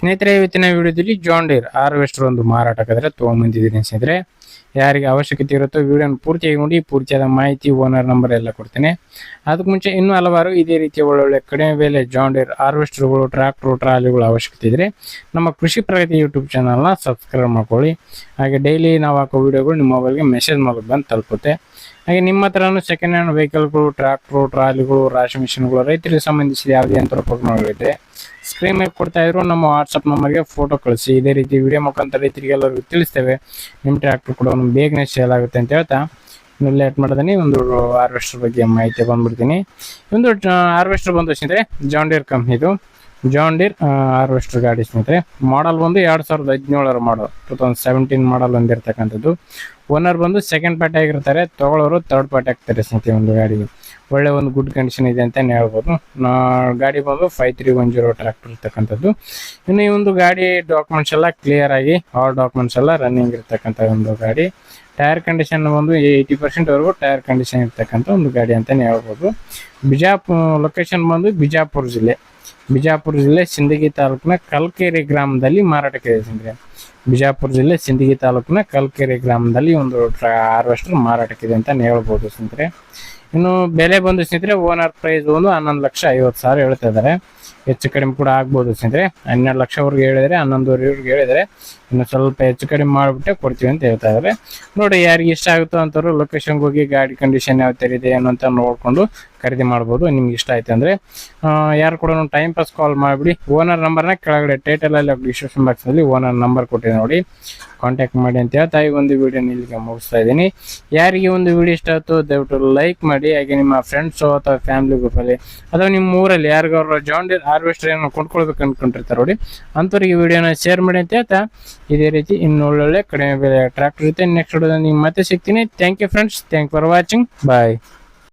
ಸ್ನೇಹಿತರೆ, ಇವತ್ತಿನ ವಿಡಿಯೋದಲ್ಲಿ ಜಾನ್ ಡೀರ್ ಹಾರ್ವೆಸ್ಟರ್ ಒಂದು ಮಾರಾಟಕ್ಕಾದ್ರೆ ತೊಗೊಂಬಂದಿದ್ದೀನಿ ಸ್ನೇಹಿತರೆ. ಯಾರಿಗೆ ಅವಶ್ಯಕತೆ ಇರುತ್ತೋ ವಿಡಿಯೋನ ಪೂರ್ತಿಯಾಗಿ ನೋಡಿ, ಪೂರ್ತಿಯಾದ ಮಾಹಿತಿ ಓನರ್ ನಂಬರ್ ಎಲ್ಲ ಕೊಡ್ತೇನೆ. ಅದಕ್ಕೆ ಮುಂಚೆ ಇನ್ನೂ ಹಲವಾರು ಇದೇ ರೀತಿಯ ಒಳ್ಳೊಳ್ಳೆ ಕಡಿಮೆ ಬೆಲೆ ಜಾನ್ ಡೀರ್ ಹಾರ್ವೆಸ್ಟರ್ಗಳು ಟ್ರ್ಯಾಕ್ಟರ್ ಟ್ರಾಲಿಗಳು ಅವಶ್ಯಕತೆ ಇದ್ದರೆ ನಮ್ಮ ಕೃಷಿ ಪ್ರಗತಿ ಯೂಟ್ಯೂಬ್ ಚಾನಲ್ನ ಸಬ್ಸ್ಕ್ರೈಬ್ ಮಾಡ್ಕೊಳ್ಳಿ. ಹಾಗೆ ಡೈಲಿ ನಾವು ಹಾಕೋ ವಿಡಿಯೋಗಳು ನಿಮ್ಮ ಮೊಬೈಲ್ಗೆ ಮೆಸೇಜ್ ಮೂಲಕ ಬಂದು ತಲುಪುತ್ತೆ. ಹಾಗೆ ನಿಮ್ಮ ಹತ್ರನೂ ಸೆಕೆಂಡ್ ಹ್ಯಾಂಡ್ ವೆಹಿಕಲ್ಗಳು ಟ್ರ್ಯಾಕ್ಟ್ರು ಟ್ರಾಲಿಗಳು ರಾಶಿ ಮಿಷಿನ್ಗಳು ರೈತರಿಗೆ ಸಂಬಂಧಿಸಿದ ಯಾವುದೇ ಯಂತ್ರೋಪಕರಣಗಳಿದ್ರೆ ಮೇಲೆ ಕೊಡ್ತಾ ಇದ್ರು, ನಮ್ಮ ವಾಟ್ಸಪ್ ನಂಬರ್ಗೆ ಫೋಟೋ ಕಳಿಸಿ. ಇದೇ ರೀತಿ ವಿಡಿಯೋ ಮುಖಾಂತರ ರೈತರಿಗೆಲ್ಲರಿಗೂ ತಿಳಿಸ್ತೇವೆ. ನಿಮ್ಮ ಟ್ರ್ಯಾಕ್ಟರ್ ಕೂಡ ಒಂದು ಬೇಗನೆ ಸೇಲ್ ಆಗುತ್ತೆ ಅಂತ ಹೇಳ್ತಾ, ಇನ್ನು ಲೇಟ್ ಮಾಡ್ತೀನಿ ಒಂದು ಹಾರ್ವೆಸ್ಟರ್ ಬಗ್ಗೆ ಮಾಹಿತಿ ಬಂದ್ಬಿಡ್ತೀನಿ. ಒಂದು ಹಾರ್ವೆಸ್ಟರ್ ಬಂದು ಸ್ನೇಹಿತರೆ ಜಾನ್ ಡೀರ್ ಕಂಪ್ನಿದು ಜಾನ್ ಹಾರ್ವೆಸ್ಟರ್ ಗಾಡಿ ಸ್ನೇಹಿತರೆ. ಮಾಡಲ್ ಬಂದು ಎರಡು ಸಾವಿರದ ಹದಿನೇಳರ model two thousand seventeen model ಒಂದಿರ್ತಕ್ಕಂಥದ್ದು. Owner ಬಂದು ಸೆಕೆಂಡ್ ಪಾರ್ಟಿ ಆಗಿರ್ತಾರೆ, ತಗೊಳ್ಳೋರು ಥರ್ಡ್ ಪಾರ್ಟಿ ಆಗ್ತಾರೆ ಸ್ನೇಹಿತರೆ ಒಂದು ಗಾಡಿಗೆ. ಒಳ್ಳೆ ಒಂದು ಗುಡ್ ಕಂಡೀಷನ್ ಇದೆ ಅಂತಲೇ ಹೇಳ್ಬೋದು. ನಾ ಗಾಡಿ ಬಂದು five three one zero tractor ಇರ್ತಕ್ಕಂಥದ್ದು. ಇನ್ನು ಈ ಒಂದು ಗಾಡಿ ಡಾಕ್ಯುಮೆಂಟ್ಸ್ ಎಲ್ಲ ಕ್ಲಿಯರ್ ಆಗಿ ಆಲ್ ಡಾಕ್ಯುಮೆಂಟ್ಸ್ ಎಲ್ಲ ರನ್ನಿಂಗ್ ಇರ್ತಕ್ಕಂಥ ಒಂದು ಗಾಡಿ. ಟೈರ್ ಕಂಡೀಷನ್ ಒಂದು ಏಯ್ಟಿ ಪರ್ಸೆಂಟ್ವರೆಗೂ ಟೈರ್ ಕಂಡೀಷನ್ ಇರ್ತಕ್ಕಂಥ ಒಂದು ಗಾಡಿ ಅಂತಲೇ ಹೇಳ್ಬೋದು. ಬಿಜಾಪುರ ಲೊಕೇಶನ್ ಬಂದು ಬಿಜಾಪುರ ಜಿಲ್ಲೆ. ಬಿಜಾಪುರ ಜಿಲ್ಲೆ ಸಿಂದಗಿ ತಾಲೂಕಿನ ಕಲ್ಕೆರೆ ಗ್ರಾಮದಲ್ಲಿ ಮಾರಾಟಕ್ಕೆ ಇದೆ ಬಿಜಾಪುರ ಜಿಲ್ಲೆ ಸಿಂದಗಿ ತಾಲೂಕಿನ ಕಲ್ಕೆರೆ ಗ್ರಾಮದಲ್ಲಿ ಒಂದು ಹಾರ್ವೆಸ್ಟರ್ ಮಾರಾಟಕ್ಕಿದೆ ಅಂತ ಹೇಳ್ಬೋದು ಸ್ನೇಹಿತರೆ ಇನ್ನು ಬೆಲೆ ಬಂದು ಸ್ನೇಹಿತರೆ ಓನರ್ ಪ್ರೈಸ್ ಒಂದು ಹನ್ನೊಂದು ಲಕ್ಷ ಐವತ್ತು ಸಾವಿರ ಹೇಳ್ತಾ ಇದ್ದಾರೆ. ಹೆಚ್ಚು ಕಡಿಮೆ ಕೂಡ ಆಗ್ಬೋದು ಸ್ನೇಹಿತರೆ. ಹನ್ನೆರಡು ಲಕ್ಷವರೆಗೆ ಹೇಳಿದರೆ ಹನ್ನೊಂದುವರೆವರೆಗೆ ಹೇಳಿದರೆ, ಇನ್ನು ಸ್ವಲ್ಪ ಹೆಚ್ಚು ಕಡಿಮೆ ಮಾಡಿಬಿಟ್ಟೆ ಕೊಡ್ತೀವಿ ಅಂತ ಹೇಳ್ತಾ ಇದ್ದಾರೆ. ನೋಡಿ, ಯಾರಿಗೆ ಇಷ್ಟ ಆಗುತ್ತೋ ಅಂತಾರೋ ಲೊಕೇಶನ್ಗೆ ಹೋಗಿ ಗಾಡಿ ಕಂಡೀಷನ್ ಯಾವ ಥರ ಇದೆ ಏನು ಅಂತ ನೋಡಿಕೊಂಡು ಖರೀದಿ ಮಾಡ್ಬೋದು, ನಿಮ್ಗೆ ಇಷ್ಟ ಆಯ್ತು ಅಂದರೆ. ಯಾರು ಕೂಡ ಟೈಮ್ ಪಾಸ್ ಕಾಲ್ ಮಾಡಿಬಿಡಿ. ಓನರ್ ನಂಬರ್ನ ಕೆಳಗಡೆ ಟೈಟಲಲ್ಲಿ ಡಿಸ್ಕ್ರಿಪ್ಷನ್ ಬಾಕ್ಸಲ್ಲಿ ಓನರ್ ನಂಬರ್ ಕೊಟ್ಟಿದೆ ನೋಡಿ. ಕಾಂಟ್ಯಾಕ್ಟ್ ಮಾಡಿ ಅಂತ ಹೇಳ್ತಾ ಈ ಒಂದು ವಿಡಿಯೋ ಇಲ್ಲಿಗೆ ಮುಗಿಸ್ತಾ ಇದ್ದೀನಿ. ಯಾರಿಗೆ ಒಂದು ವಿಡಿಯೋ ಇಷ್ಟ ಆಯ್ತು, ದಯವಿಟ್ಟು ಲೈಕ್ ಮಾಡಿ. ಹಾಗೆ ನಿಮ್ಮ ಫ್ರೆಂಡ್ಸು ಅಥವಾ ಫ್ಯಾಮಿಲಿ ಗ್ರೂಪಲ್ಲಿ ಅಥವಾ ನಿಮ್ಮ ಊರಲ್ಲಿ ಯಾರಿಗಾದ್ರು ಜಾಂಡೀರ್ ಡೀರ್ ಹಾರ್ವೆಸ್ಟರ್ ಏನೋ ಕೊಂಡ್ಕೊಳ್ಬೇಕು ಅಂದ್ಕೊಂಡಿರ್ತಾರೆ ನೋಡಿ, ಅಂಥವ್ರಿಗೆ ವಿಡಿಯೋನ ಶೇರ್ ಮಾಡಿ ಅಂತ ಹೇಳ್ತಾ ಇದೇ ರೀತಿ ಇನ್ನು ಒಳ್ಳೊಳ್ಳೆ ಕಡಿಮೆ ಬೆಲೆ ಟ್ರ್ಯಾಕ್ಟರ್ ಇರುತ್ತೆ. ನೆಕ್ಸ್ಟ್ ವಿಡಿಯೋದಲ್ಲಿ ಮತ್ತೆ ಸಿಗ್ತೀನಿ. Thank you friends thank for watching bye